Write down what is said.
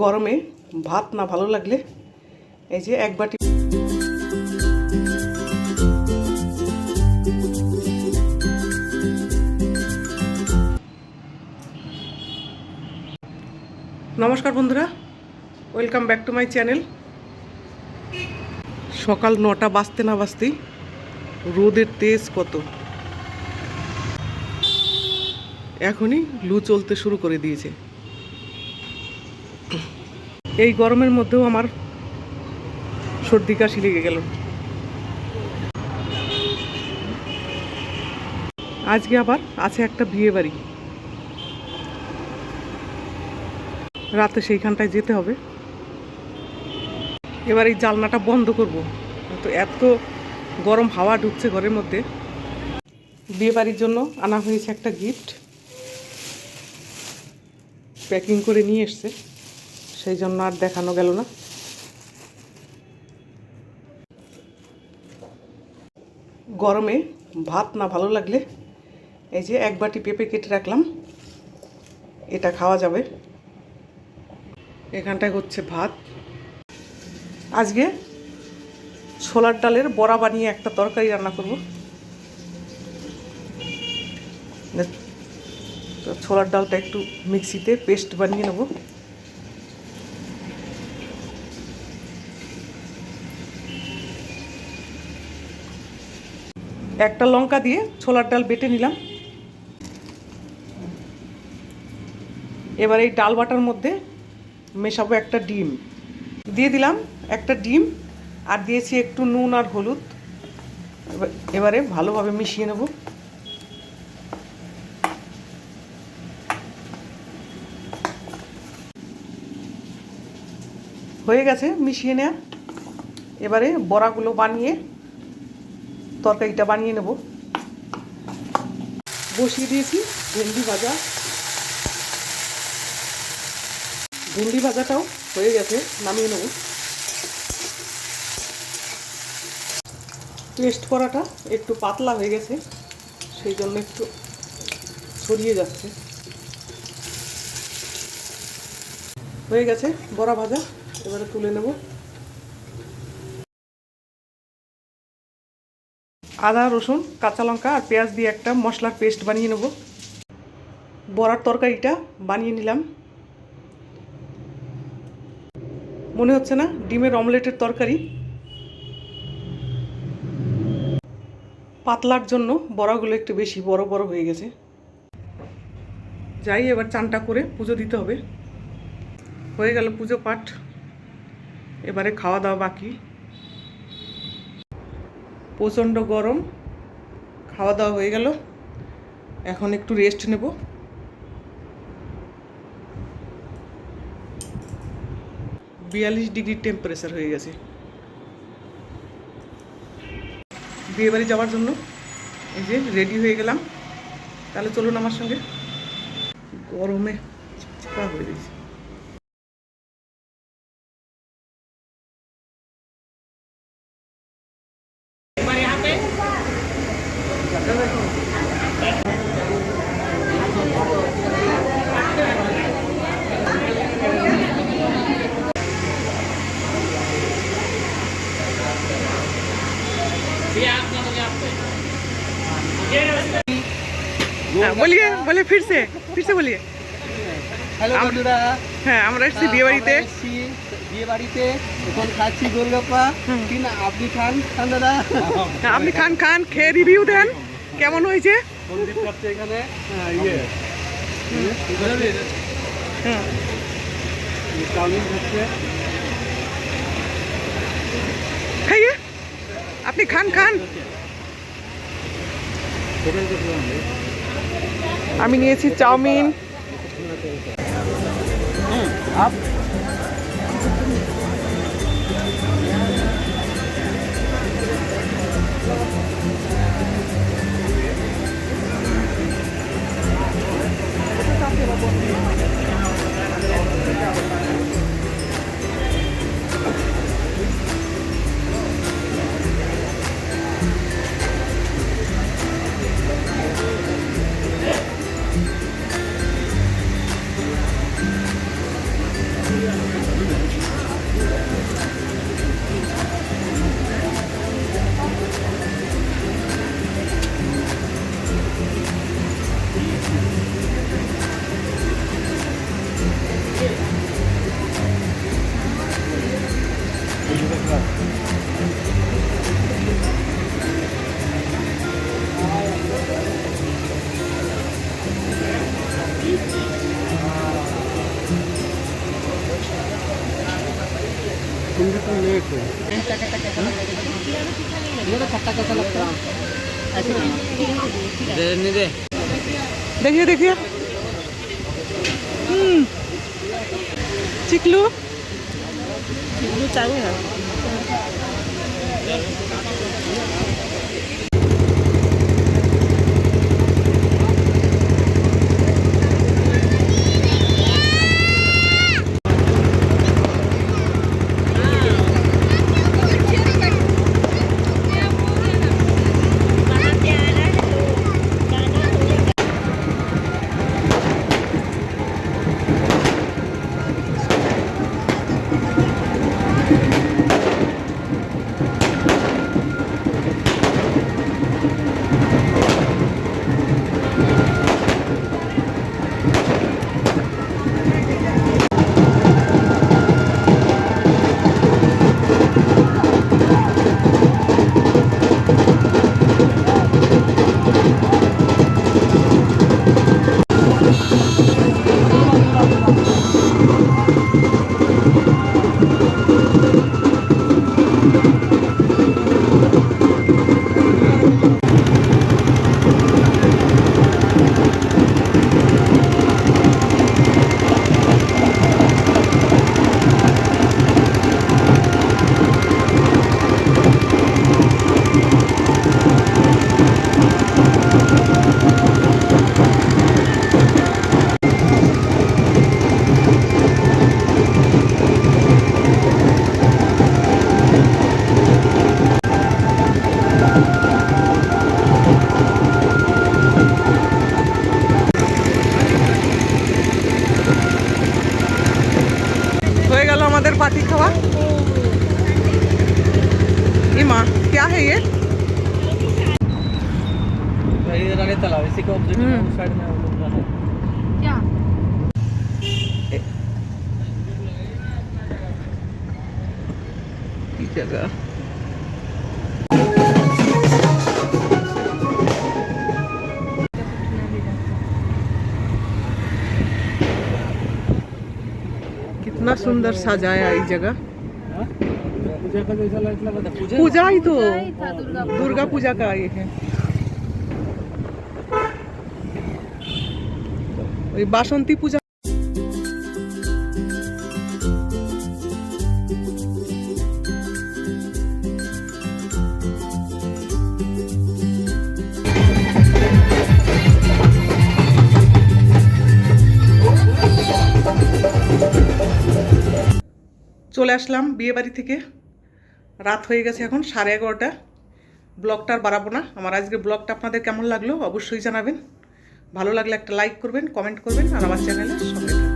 গরমে ভাত না ভালো লাগলে এই যে এক বাটি নমস্কার বন্ধুরা welcome back to my channel সকাল নটা বাজতে না বাজতেই রোদের তেজ কত। এখনই লু চলতে শুরু করে দিয়েছে। এই গরমের মধ্যেও আমার সর্দি কাশি লেগে গেল। আজকে আবার আছে একটা বিয়ে বাড়ি। রাতে সেইখানটায় যেতে হবে। এবার এই জালনাটা বন্ধ করব। তো এত গরম হাওয়া ঢুকছে ঘরের মধ্যে। বিয়ে বাড়ির জন্য আনা হয়েছে একটা গিফট প্যাকিং করে নিয়ে এসছে। সেই জন্য আর দেখানো গেল না। গরমে ভাত না ভালো লাগলে এই যে এক বাটি পেঁপে কেটে রাখলাম। এটা খাওয়া যাবে। এখানটায় হচ্ছে ভাত। আজকে ছোলার ডালের বড়া বানিয়ে একটা তরকারি রান্না করব। ছোলার ডালটা একটু মিক্সিতে পেস্ট বানিয়ে নেব। একটা লঙ্কা দিয়ে ছোলার ডাল বেটে নিলাম। এবার এই ডাল বাটার মধ্যে মেশাবো একটা ডিম। দিয়ে দিলাম একটা ডিম, আর দিয়েছি একটু নুন আর হলুদ। এবার- ভালোভাবে মিশিয়ে নেব। হয়ে গেছে মিশিয়ে নেয়া। এবারে বড়াগুলো বানিয়ে তরকারিটা বানিয়ে নেব। বসিয়ে দিয়েছি ভেন্ডি ভাজা। ভেন্ডি ভাজাটাও হয়ে গেছে, নামিয়ে নেব। পেস্ট করাটা একটু পাতলা হয়ে গেছে, সেই জন্য একটু ছড়িয়ে যাচ্ছে। হয়ে গেছে বড়া ভাজা, এবারে তুলে নেব। আদা, রসুন, কাঁচা লঙ্কা আর পেঁয়াজ দিয়ে একটা মশলার পেস্ট বানিয়ে নেব। বড়ার তরকারিটা বানিয়ে নিলাম। মনে হচ্ছে না? ডিমের অমলেটের তরকারি। পাতলার জন্য বড়াগুলো একটু বেশি বড় বড় হয়ে গেছে। যাই, এবার চানটা করে পুজো দিতে হবে। হয়ে গেল পুজো পাঠ। এবারে খাওয়া দাওয়া বাকি। প্রচণ্ড গরম। খাওয়া দাওয়া হয়ে গেল। এখন একটু রেস্ট নেব। বিয়াল্লিশ ডিগ্রি টেম্পারেচার হয়ে গেছে। বিয়েবাড়ি যাওয়ার জন্য এই যে রেডি হয়ে গেলাম। তাহলে চলুন আমার সঙ্গে। গরমে চিপচিপা হয়ে গেছে বলিয়ে বলে ফিরছে ফিরছে বলিয়ে। হ্যালো হ্যাঁ আমরা এসেছি এখন খাচ্ছি গোলগাপ্পা। কি না আপনি খান খান দাদা? হ্যাঁ, আপনি খান খান খেয়ে রিভিউ দেন। কেমন হয়েছে? হ্যাঁ, ইয়ে। আপনি খান খান। আমি নিয়েছি চাউমিন देखो। हम्म? तो देखिए देखिए। हम्म। चिकलू? चिकलू चाहिए कितना सुंदर सजाया इस जगह। का जैसा पूजा? ही तो। दुर्गा पूजा का ये है। ওই বাসন্তী পূজা। চলে আসলাম বিয়ে বাড়ি থেকে। রাত হয়ে গেছে এখন, সাড়ে এগারোটা। ব্লগটা আর বাড়াবো না। আমার আজকে ব্লগটা আপনাদের কেমন লাগল অবশ্যই জানাবেন। ভালো লাগলে একটা লাইক করবেন কমেন্ট করবেন আর আমার চ্যানেলে সঙ্গে থাকবেন.